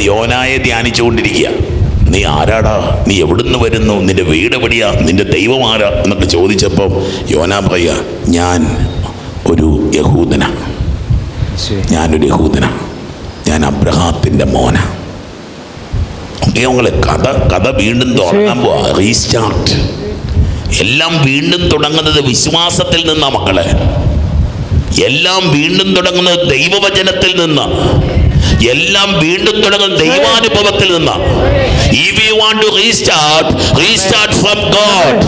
യോനായെ ധ്യാനിച്ചുകൊണ്ടിരിക്കുക. നീ ആരാടാ? നീ എവിടുന്ന് വരുന്നു? നിന്റെ വീട് എവിടെയാ? നിന്റെ ദൈവം ആരാ? എന്നൊക്കെ ചോദിച്ചപ്പോൾ യോന പറയാ ഞാൻ ഒരു യഹൂദന. ഞാനൊരു യഹൂദന. ഞാൻ അബ്രഹാത്തിന്റെ മോന. ഞങ്ങളെ കഥ കഥ വീണ്ടും തുടങ്ങാൻ പോവാ. റീസ്റ്റാർട്ട് എല്ലാം വീണ്ടും തുടങ്ങുന്നത് വിശ്വാസത്തിൽ നിന്നാണ് മക്കളെ. എല്ലാം വീണ്ടും തുടങ്ങുന്നത് ദൈവവചനത്തിൽ നിന്ന്. എല്ലാം വീണ്ടും തുടങ്ങും ദൈവാനുഭവത്തിൽ നിന്ന്. If you want to restart restart from God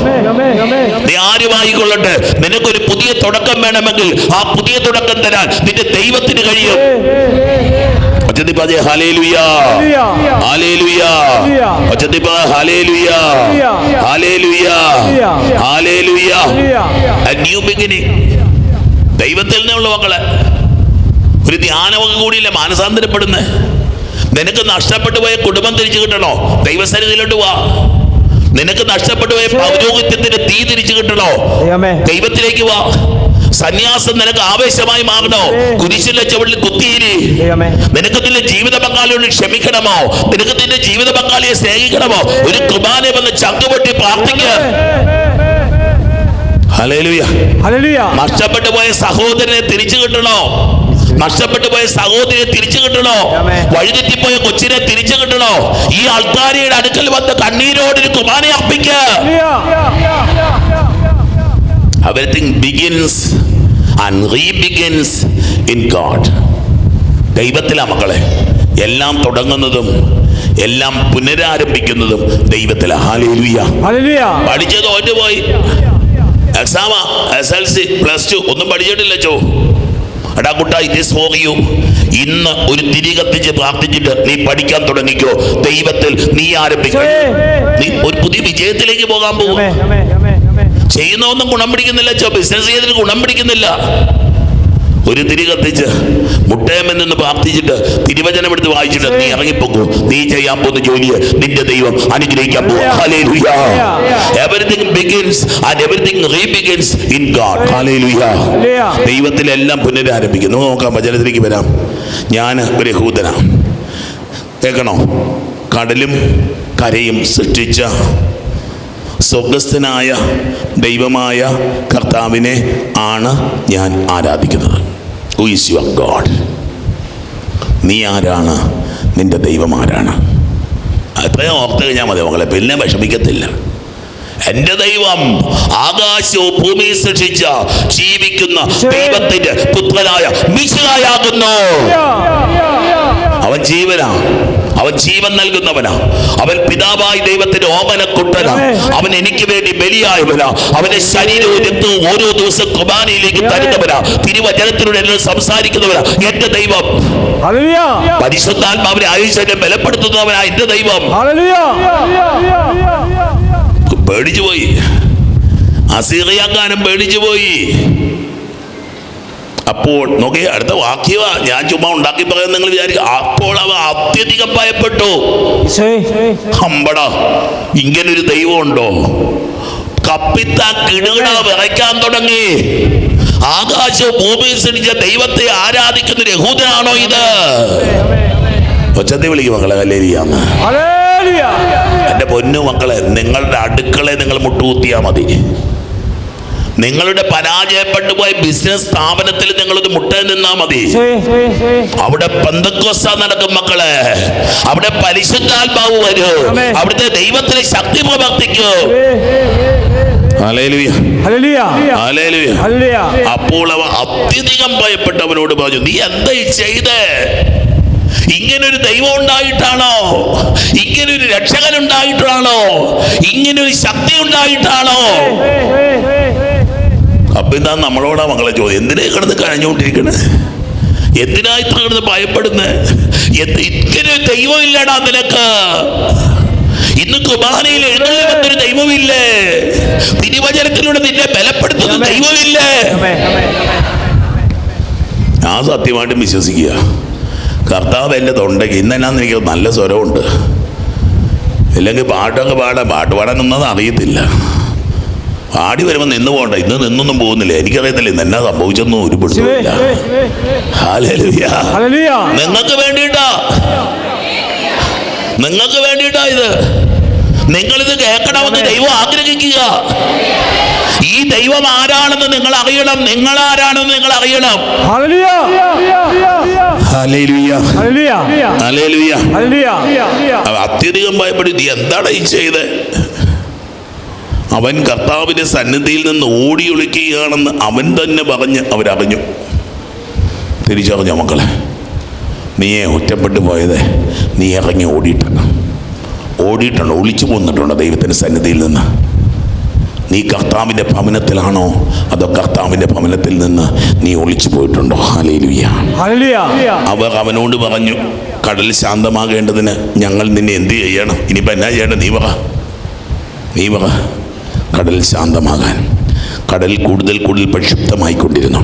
നീ ആരുമായിക്കൊള്ളട്ടെ? നിനക്കൊരു പുതിയ തുടക്കം വേണമെങ്കിൽ ആ പുതിയ തുടക്കം തരാൻ നിന്റെ ദൈവത്തിന് കഴിയും. ദൈവത്തിൽ നിന്നുള്ള മക്കളെ ഒരു ധ്യാനമൊക്കെ കൂടിയില്ല മാനസാന്തരപ്പെടുന്നേ? നിനക്ക് നഷ്ടപ്പെട്ടു പോയ കുടുംബം തിരിച്ചു കിട്ടണോ? ദൈവസന്നിധിയിലോട്ട് വാ. നിനക്ക് നഷ്ടപ്പെട്ടു പോയ പൗരോഹിത്യത്തിന്റെ തീ തിരിച്ചു കിട്ടണോ? ദൈവത്തിലേക്ക് വാ. സന്യാസം നിനക്ക് ആവേശമായി മാറണോ? കുരിശിലെ ചുവടിൽ കുത്തിയിരി. നിനക്ക് നിന്റെ ജീവിത പങ്കാളിയോട് ക്ഷമിക്കണമോ? നിനക്ക് നിന്റെ ജീവിത പങ്കാളിയെ സ്നേഹിക്കണമോ? ഒരു കുർബാന വന്ന് ചങ്കുപൊട്ടി പ്രാർത്ഥിക്ക. നഷ്ടപ്പെട്ടു പോയ സഹോദരനെ തിരിച്ചു കിട്ടണോ? നഷ്ടപ്പെട്ടു പോയ സഹോദരിയെ തിരിച്ചു കിട്ടണോ. വഴിതെറ്റിപ്പോയ കൊച്ചിനെ തിരിച്ചു കിട്ടണോ? ഈ ആൾക്കാരിയുടെ അടുക്കൽ വന്ന് കണ്ണീരോടൊരു അർപ്പിക്ക. അർപ്പിക്കുക everything begins and rebegins in God ദൈവത്തിലാ മക്കളെ എല്ലാം തുടങ്ങുന്നതും എല്ലാം പുനരാരംഭിക്കുന്നതും ദൈവത്തിലാ. എക്സാമാ S L C plus two ഒന്നും പഠിച്ചിട്ടില്ല ചോ. എടാ കുട്ട ഇത് ഈസ് ഫോർ യു. ഇന്ന് ഒരു തിരി കത്തിച്ച് പ്രാർത്ഥിച്ചിട്ട് നീ പഠിക്കാൻ തുടങ്ങിക്കോ. ദൈവത്തിൽ നീ ആരംഭിക്കും. നീ ഒരു പുതിയ വിജയത്തിലേക്ക് പോകാൻ പോകും ചെയ്യുന്ന ചെയ്യുന്നൊന്നും ഗുണം പിടിക്കുന്നില്ല ചോ. ബിസിനസ് ചെയ്തിട്ട് ഗുണം പിടിക്കുന്നില്ല. ഒരു തിരി കത്തിച്ച് മുട്ടയമെന്ന് പ്രാർത്ഥിച്ചിട്ട് തിരുവചനം എടുത്ത് വായിച്ചിട്ട് നീ ഇറങ്ങിപ്പോക്കൂ. നീ ചെയ്യാൻ പോകുന്ന ജോലിയെ നിന്റെ ദൈവം അനുഗ്രഹിക്കാൻ. ദൈവത്തിലെല്ലാം പുനരാരംഭിക്കുന്നു. നോക്കാം വചനത്തിലേക്ക് വരാം. ഞാൻ ഒരു ഹൂതനാണ് കേൾക്കണോ? കടലും കരയും സൃഷ്ടിച്ച സ്വർഗസ്ഥനായ ദൈവമായ കർത്താവിനെ ആണ് ഞാൻ ആരാധിക്കുന്നത്. ഹു ഈസ് യുവർ ഗോഡ് നീ ആരാണ്? നിന്റെ ദൈവം ആരാണ്? അത്രയും ഓർത്ത് കഴിഞ്ഞാൽ മതി മകളെ പിന്നെ വിഷമിക്കത്തില്ല. എന്റെ ദൈവം ആകാശവും ഭൂമി സൃഷ്ടിച്ച ജീവിക്കുന്ന ദൈവത്തിന്റെ പുത്രനായ മിശിഹായാകുന്നു. അവൻ ജീവനാ അവൻ ജീവൻ നൽകുന്നവനാ. അവൻ പിതാവായി ദൈവത്തിന്റെ ഓമനക്കുട്ടനാ. അവൻ എനിക്ക് വേണ്ടി ബലിയായവനാ. അവന്റെ ശരീരവും രക്തവും ഓരോ ദിവസം കുർബാനയിലേക്ക് തരുന്നവനാ. തിരുവചനത്തിലൂടെ എന്നോട് സംസാരിക്കുന്നവനാ. എന്റെ ദൈവം. പരിശുദ്ധാത്മാവിനെ ആയുഷനെ ബലപ്പെടുത്തുന്നവനാ എന്റെ ദൈവം. പേടിച്ചു പോയി അസീറിയാക്കാനും പേടിച്ചു പോയി അപ്പോൾ നോക്കി അടുത്ത വാക്യവ. ഞാൻ ചുമ്മാ ഉണ്ടാക്കി പറയാൻ നിങ്ങൾ വിചാരിക്കും. അപ്പോൾ അവ അത്യധികം ഭയപ്പെട്ടു. ഹമ്പട ഇങ്ങനൊരു ദൈവമുണ്ടോ? കപ്പിത്ത കിടുകിട വിറയ്ക്കാൻ തുടങ്ങി. ആകാശ ഭൂമി സൃഷ്ടിച്ച ദൈവത്തെ ആരാധിക്കുന്ന ഒരു യഹൂദനാണോ ഇത്? ഒച്ചത്തെ വിളിക്കും മക്കളെ കല്ലേരിയാന്ന് എന്റെ പൊന്നു മക്കളെ നിങ്ങളുടെ അടുക്കളെ നിങ്ങൾ മുട്ടുകുത്തിയാ മതി. നിങ്ങളുടെ പരാജയപ്പെട്ടു പോയ ബിസിനസ് സ്ഥാപനത്തിൽ നിങ്ങൾ മുട്ട നിന്നാ മതി. അവിടെ പന്തക്കോസ നടക്കും മക്കളെ. അവിടെ പരിശുദ്ധാത്മാവ് വരൂ. അവിടുത്തെ ദൈവത്തിന് ശക്തി പ്രവർത്തിക്കൂ. അപ്പോൾ അവ അത്യധികം ഭയപ്പെട്ടവനോട് പറഞ്ഞു നീ എന്താ ചെയ്ത് ചെയ്തേ? ഇങ്ങനൊരു ദൈവം ഉണ്ടായിട്ടാണോ? ഇങ്ങനൊരു രക്ഷകൻ ഉണ്ടായിട്ടാണോ? ഇങ്ങനൊരു ശക്തി ഉണ്ടായിട്ടാണോ? അപ്പൊ ഇതാ നമ്മളോടാ മകളെ ചോദ്യം. എന്തിനാ കിടന്ന് കഴിഞ്ഞുകൊണ്ടിരിക്കണേ എന്തിനാ ഇത്ര കിടന്ന് ഭയപ്പെടുന്നത് എന്ത് ഇങ്ങനെ ദൈവം ഇല്ലടാ നിനക്ക്. ഇന്ന് കുർബാനയിൽ എഴുന്നള്ളൊരു ദൈവമില്ലേ? തിരുവചനത്തിലൂടെ നിന്നെ ബലപ്പെടുത്തുന്ന ദൈവമില്ലേ? ഞാൻ സത്യമായിട്ടും വിശ്വസിക്കുക. കർത്താവ് എന്റെ തൊണ്ടയ്ക്ക് ഇന്ന് എന്നാന്ന് എനിക്ക് നല്ല സ്വരമുണ്ട്. ഇല്ലെങ്കിൽ പാട്ടൊക്കെ പാടാം. പാട്ട് പാടാനൊന്നും അറിയത്തില്ല. പാടി വരുമ്പോൾ നിന്ന് പോകണ്ട. ഇന്ന് നിന്നൊന്നും പോകുന്നില്ല. എനിക്കറിയത്തില്ല ഇന്ന് എന്നാ സംഭവിച്ചൊന്നും ഒരു പിടുത്തമില്ല നിങ്ങൾക്ക് വേണ്ടിയിട്ടാ. നിങ്ങൾക്ക് വേണ്ടിയിട്ടാ ഇത്. നിങ്ങളിത് കേൾക്കണമെന്ന് ദൈവം ആഗ്രഹിക്കുക. ഈ ദൈവം ആരാണെന്ന് നിങ്ങൾ അറിയണം. നിങ്ങൾ ആരാണെന്ന് നിങ്ങൾ അറിയണം. അത്യധികം ഭയപ്പെടും എന്താണ് ഈ ചെയ്ത്? അവൻ കർത്താവിന്റെ സന്നിധിയിൽ നിന്ന് ഓടി ഒളിക്കുകയാണെന്ന് അവൻ തന്നെ പറഞ്ഞ് അവരറിഞ്ഞു. തിരിച്ചറിഞ്ഞ മക്കളെ? നീയെ ഒറ്റപ്പെട്ടു പോയത്. നീ ഇറങ്ങി ഓടിയിട്ടാണ് ഓടിയിട്ടുണ്ട് ഒളിച്ചു പോന്നിട്ടുണ്ട് ദൈവത്തിന്റെ സന്നിധിയിൽ നിന്ന്? നീ കർത്താവിന്റെ ഭവനത്തിലാണോ? അതോ കർത്താവിന്റെ ഭവനത്തിൽ നിന്ന് നീ ഒളിച്ചു പോയിട്ടുണ്ടോ? ഹല്ലേലൂയ. അവർ അവനോട് പറഞ്ഞു കടൽ ശാന്തമാകേണ്ടതിന് ഞങ്ങൾ നിന്നെ എന്ത് ചെയ്യണം? ഇനിയിപ്പോൾ എന്നാ ചെയ്യണം നീ പറ. നീ പറ. കടൽ ശാന്തമാകാൻ. കടൽ കൂടുതൽ കൂടുതൽ പ്രക്ഷുബ്ധമായിക്കൊണ്ടിരുന്നു.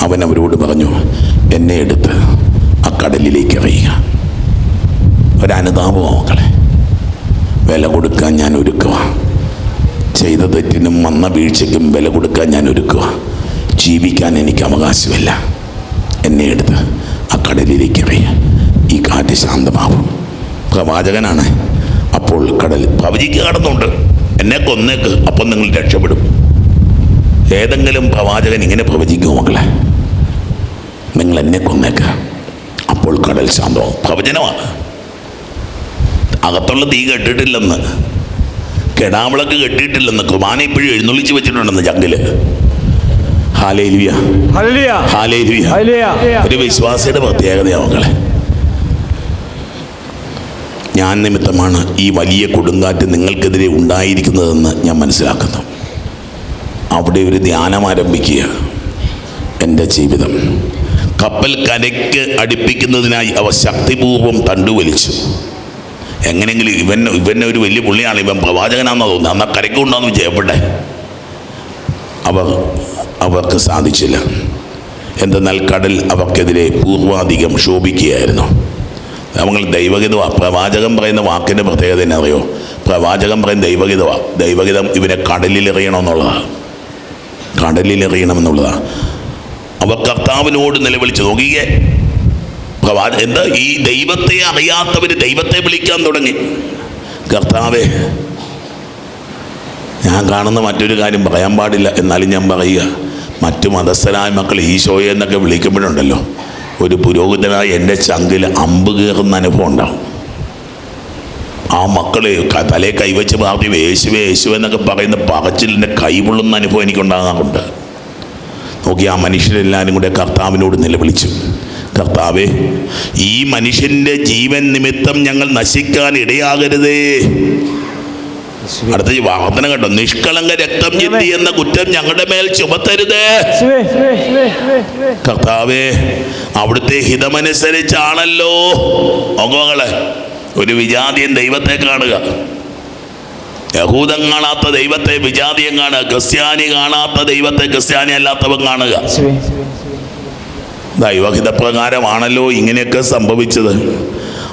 അവൻ അവരോട് പറഞ്ഞു എന്നെ എടുത്ത് ആ കടലിലേക്ക് എറിയുക. ഒരനുതാപമോ മക്കളെ. വില കൊടുക്കാൻ ഞാൻ ഒരുക്കുക. ചെയ്ത തെറ്റിനും വന്ന വീഴ്ചയ്ക്കും വില കൊടുക്കാൻ ഞാൻ ഒരുക്കുക. ജീവിക്കാൻ എനിക്ക് അവകാശമില്ല. എന്നെ എടുത്ത് ആ കടലിലേക്ക് എറിയുക ഈ കാറ്റ് ശാന്തമാവും പ്രവാചകനാണ്. അപ്പോൾ കടൽ പവചിക്ക് കടന്നുണ്ട് എന്നെ കൊന്നേക്ക് അപ്പം നിങ്ങൾ രക്ഷപ്പെടും. ഏതെങ്കിലും പ്രവാചകൻ ഇങ്ങനെ പ്രവചിക്കുമോ മക്കളെ. നിങ്ങൾ എന്നെ കൊന്നേക്ക് അപ്പോൾ കടൽ ശാന്തമാകും പ്രവചനമാണ്. അകത്തുള്ള തീ കെട്ടിട്ടില്ലെന്ന് കെടാവിളക്ക് കെട്ടിയിട്ടില്ലെന്ന് കുർബാന ഇപ്പോഴും എഴുന്നള്ളിച്ച് വെച്ചിട്ടുണ്ടെന്ന് ജംഗിൽ ഒരു വിശ്വാസിയുടെ പ്രത്യേകതയാണ് മക്കളെ. ഞാൻ നിമിത്തമാണ് ഈ വലിയ കൊടുങ്കാറ്റ് നിങ്ങൾക്കെതിരെ ഉണ്ടായിരിക്കുന്നതെന്ന് ഞാൻ മനസ്സിലാക്കുന്നു. അവിടെ ഒരു ധ്യാനം ആരംഭിക്കുക. എന്റെ ജീവിതം. കപ്പൽ കരയ്ക്ക് അടുപ്പിക്കുന്നതിനായി അവ ശക്തിപൂർവം തണ്ടുവലിച്ചു. എങ്ങനെയെങ്കിലും ഇവൻ ഇവനെ ഒരു വലിയ പുള്ളിയാണ്. ഇവൻ പ്രവാചകനാണെന്ന് തോന്നുന്നത്. എന്നാൽ കരയ്ക്ക് കൊണ്ടാന്ന് ചെയ്യപ്പെട്ടെ അവർ അവർക്ക് സാധിച്ചില്ല. എന്തെന്നാൽ കടൽ അവർക്കെതിരെ പൂർവാധികം ശോഭിക്കുകയായിരുന്നു. നമ്മൾ ദൈവഗീതമാ പ്രവാചകം പറയുന്ന വാക്കിന്റെ പ്രത്യേകത തന്നെ അറിയോ? പ്രവാചകം പറയുന്ന ദൈവഗീതമാ ദൈവഗീതം ഇവനെ കടലിൽ എറിയണമെന്നുള്ളതാണ് കടലിൽ എറിയണമെന്നുള്ളതാണ് അവർ കർത്താവിനോട് നിലവിളിച്ച് നോക്കിയേ പ്രവാ എന്താ ഈ ദൈവത്തെ അറിയാത്തവർ ദൈവത്തെ വിളിക്കാൻ തുടങ്ങി? കർത്താവേ ഞാൻ കാണുന്ന മറ്റൊരു കാര്യം പറയാൻ പാടില്ല. എന്നാലും ഞാൻ പറയുക മറ്റു മതസ്ഥരായ മക്കൾ ഈശോയെ എന്നൊക്കെ വിളിക്കുമ്പോഴുണ്ടല്ലോ. ഒരു പുരോഹിതനായ എന്റെ ചങ്കിൽ അമ്പ് കയറുന്ന അനുഭവം ഉണ്ടാവും. ആ മക്കളെ തലേ കൈവച്ച് പ്രാർത്ഥി യേശുവേ യേശുവേ എന്നൊക്കെ പറയുന്ന പറച്ചിലിന്റെ കൈപൊള്ളുന്ന അനുഭവം എനിക്കുണ്ടാകാറുണ്ട്. നോക്കി ആ മനുഷ്യരെല്ലാവരും കൂടെ കർത്താവിനോട് നിലവിളിച്ചു. കർത്താവേ ഈ മനുഷ്യന്റെ ജീവൻ നിമിത്തം ഞങ്ങൾ നശിക്കാൻ ഇടയാകരുതേ. അടുത്ത ഈ വാർത്തന കണ്ടോ? നിഷ്കളങ്ക രക്തം ചിന്തി എന്ന കുറ്റം ഞങ്ങളുടെ മേൽ ചുമത്തരുതേ. കർത്താവേ അവിടുത്തെ ഹിതമനുസരിച്ചാണല്ലോ. മകളെ ഒരു വിജാതിയൻ ദൈവത്തെ കാണുക. യഹൂദൻ കാണാത്ത ദൈവത്തെ വിജാതിയൻ കാണുക. ക്രിസ്ത്യാനി കാണാത്ത ദൈവത്തെ ക്രിസ്ത്യാനി അല്ലാത്തവൻ കാണുക. ദൈവഹിതപ്രകാരമാണല്ലോ ഇങ്ങനെയൊക്കെ സംഭവിച്ചത്.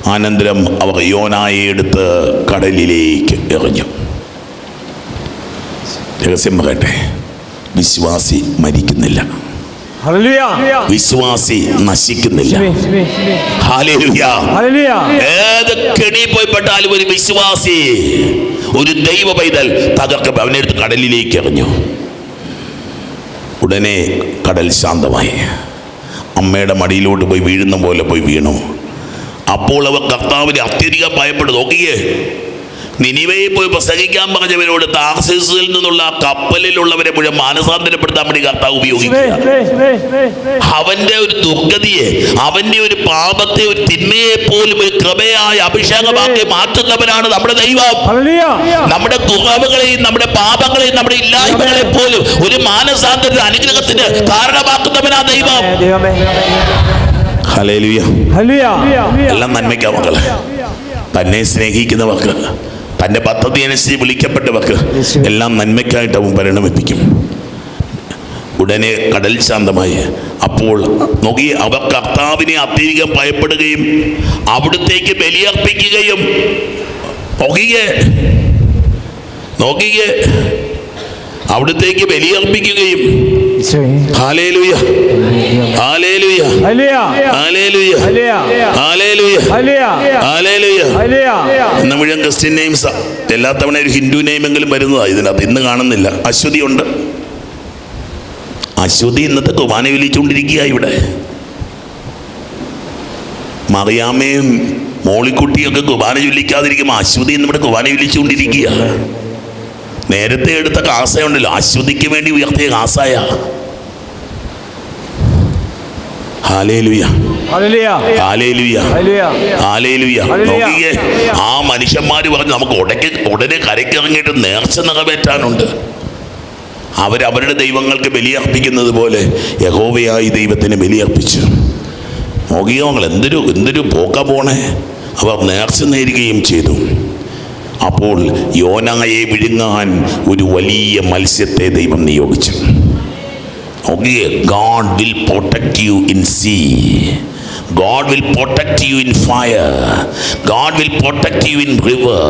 അനന്തരം അവർ യോനായി എടുത്ത് കടലിലേക്ക് എറിഞ്ഞു. രഹസ്യം പറയട്ടെ. വിശ്വാസി മരിക്കുന്നില്ല. വിശ്വാസി നശിക്കുന്നില്ല. ഏത് കെണി പോയിപ്പെട്ടാലും ഒരു വിശ്വാസി ഒരു ദൈവ പൈതൽ തകർക്ക അവനെ എടുത്ത് കടലിലേക്ക് എറിഞ്ഞു. ഉടനെ കടൽ ശാന്തമായി. അമ്മയുടെ മടിയിലോട്ട് പോയി വീഴുന്ന പോലെ പോയി വീണു. അപ്പോൾ അവർ കർത്താവിനെ അത്യധികം ഭയപ്പെട്ടു നോക്കിയേ നിനിവയിൽ പോയി പ്രസംഗിക്കാൻ പറഞ്ഞവരോട് താർസിസിൽ നിന്നുള്ള കപ്പലിലുള്ളവരെ മുഴുവൻ മാനസാന്തരപ്പെടുത്താൻ വേണ്ടി കർത്താവ് ഉപയോഗിക്കുക. അവന്റെ ഒരു ദുർഗതിയെ അവന്റെ ഒരു പാപത്തെ ഒരു തിന്മയെ പോലും ഒരു കൃപയായി അഭിഷേകമാക്കി മാറ്റുന്നവനാണ് നമ്മുടെ ദൈവം. നമ്മുടെ കുറവുകളെയും നമ്മുടെ പാപങ്ങളെയും നമ്മുടെ ഇല്ലായ്മകളെ പോലും ഒരു മാനസാന്തര അനുഗ്രഹത്തിന് കാരണമാക്കുന്നവനാ ദൈവം. എല്ലാം നന്മയ്ക്കാ മക്കളെ. തന്നെ സ്നേഹിക്കുന്നവർക്ക് തന്റെ പദ്ധതി അനുസരിച്ച് വിളിക്കപ്പെട്ടവർക്ക് എല്ലാം നന്മയ്ക്കായിട്ട് അവൻ പരിണമിപ്പിക്കും ഉടനെ കടൽ ശാന്തമായി. അപ്പോൾ നോക്കി അവർ കർത്താവിനെ അത്യധികം ഭയപ്പെടുകയും അവിടുത്തേക്ക് ബലിയർപ്പിക്കുകയും. നോക്കിയേ. നോക്കിക്കേ അവിടുത്തേക്ക് ബലിയർപ്പിക്കുകയും. എല്ലാ തവണ ഒരു ഹിന്ദു നെയിമെങ്കിലും വരുന്നതാണ് ഇതിനകത്ത് ഇന്ന് കാണുന്നില്ല. അശ്വതി ഉണ്ട്. അശ്വതി ഇന്നത്തെ കുമാന വിളിച്ചുകൊണ്ടിരിക്കുക ഇവിടെ. മറിയാമ്മയും മോളിക്കുട്ടിയൊക്കെ കുബാന ചൊല്ലിക്കാതിരിക്കുമ്പോൾ അശ്വതി ഇന്നിവിടെ കുബാന വിളിച്ചുകൊണ്ടിരിക്കുക നേരത്തെ എടുത്ത കാസയുണ്ടല്ലോ. അശ്വതിക്ക് വേണ്ടി ഉയർത്തിയ കാസായ. നോക്കിയേ ആ മനുഷ്യന്മാര് പറഞ്ഞു നമുക്ക് ഉടക്ക് ഉടനെ കരയ്ക്കിറങ്ങിയിട്ട് നേർച്ച നിറവേറ്റാനുണ്ട്. അവരവരുടെ ദൈവങ്ങൾക്ക് ബലിയർപ്പിക്കുന്നത് പോലെ യഹോവയായി ദൈവത്തിന് ബലിയർപ്പിച്ചു. നോക്കിയോ എന്തൊരു എന്തൊരു പോക്ക പോണേ. അവർ നേർച്ച നേരുകയും ചെയ്തു. അപ്പോൾ യോനായെ വിഴുങ്ങാൻ ഒരു വലിയ മത്സ്യത്തെ ദൈവം നിയോഗിച്ചു. നോക്കിയേ God will protect you in sea God will protect you in fire God will protect you in river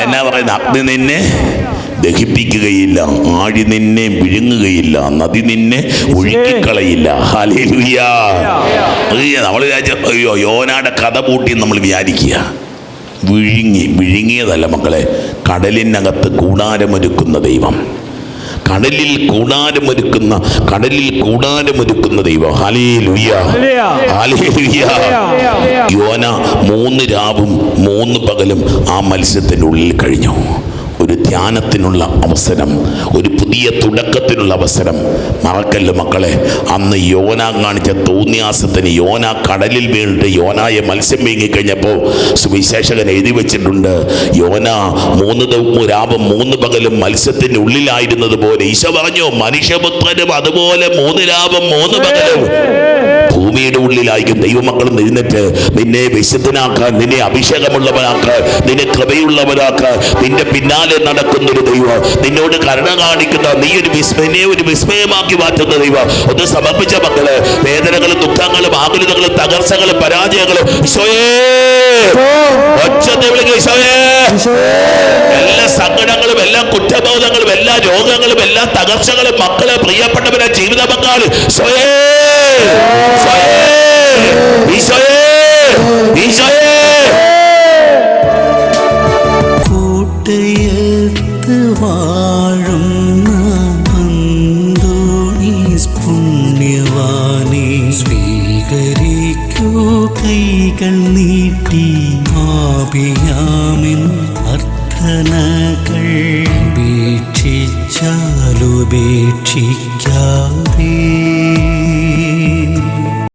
എന്നാ പറയുന്നത്? അഗ്നി നിന്നെ ദഹിപ്പിക്കുകയില്ല. ആഴി നിന്നെ വിഴുങ്ങുകയില്ല. നദി നിന്നെ ഒഴുക്കിക്കളയില്ല. നമ്മൾ അയ്യോ യോനാടെ കഥ പൂട്ടി നമ്മൾ വിചാരിക്കുക. വിഴുങ്ങി വിഴുങ്ങിയതല്ല മക്കളെ. കടലിനകത്ത് കൂടാരമൊരുക്കുന്ന ദൈവം. കടലിൽ കൂടാരമൊരുക്കുന്ന കടലിൽ കൂടാരമൊരുക്കുന്ന ദൈവം. യോന മൂന്ന് രാവും മൂന്ന് പകലും ആ മത്സ്യത്തിന്റെ മത്സ്യത്തിനുള്ളിൽ കഴിഞ്ഞു. ഒരു ധ്യാനത്തിനുള്ള അവസരം ഒരു പുതിയ തുടക്കത്തിനുള്ള അവസരം. മറക്കല്ല മക്കളെ അന്ന് യോന കാണിച്ച തോന്നിയാസത്തിന് യോന കടലിൽ വീണിട്ട് യോനായെ മത്സ്യം വീങ്ങിക്കഴിഞ്ഞപ്പോൾ സുവിശേഷകൻ എഴുതി വെച്ചിട്ടുണ്ട് യോന മൂന്ന് രാവും മൂന്ന് പകലും മത്സ്യത്തിന്റെ ഉള്ളിലായിരുന്നത് പോലെ ഈശോ പറഞ്ഞു മനുഷ്യപുത്രനും അതുപോലെ മൂന്ന് രാവും മൂന്ന് പകലും. ഭൂമിയുടെ ഉള്ളിലായിരിക്കും ദൈവമക്കളും എഴുന്നേറ്റ് നിന്നെ വിശുദ്ധനാക്കാൻ നിന്നെ അഭിഷേകമുള്ളവനാക്കാൻ നിന്നെ കൃപയുള്ളവനാക്കാൻ നിന്റെ പിന്നാലെ നടക്കുന്ന ഒരു ദൈവം. നിന്നോട് കരുണ കാണിക്കുന്ന നീ ഒരു വിസ്മയെ ഒരു വിസ്മയമാക്കി മാറ്റുന്ന ദൈവം. ഒന്ന് സമർപ്പിച്ച മക്കൾ വേദനകളും ദുഃഖങ്ങളും ആകുലതകളും തകർച്ചകളും പരാജയങ്ങളും. എല്ലാ സങ്കടങ്ങളും എല്ലാ കുറ്റബോധങ്ങളും എല്ലാ രോഗങ്ങളും എല്ലാ തകർച്ചകളും മക്കളെ പ്രിയപ്പെട്ടവരെ ജീവിത പങ്കാളി സ്വയേ സ്വയേ ഈശോയേ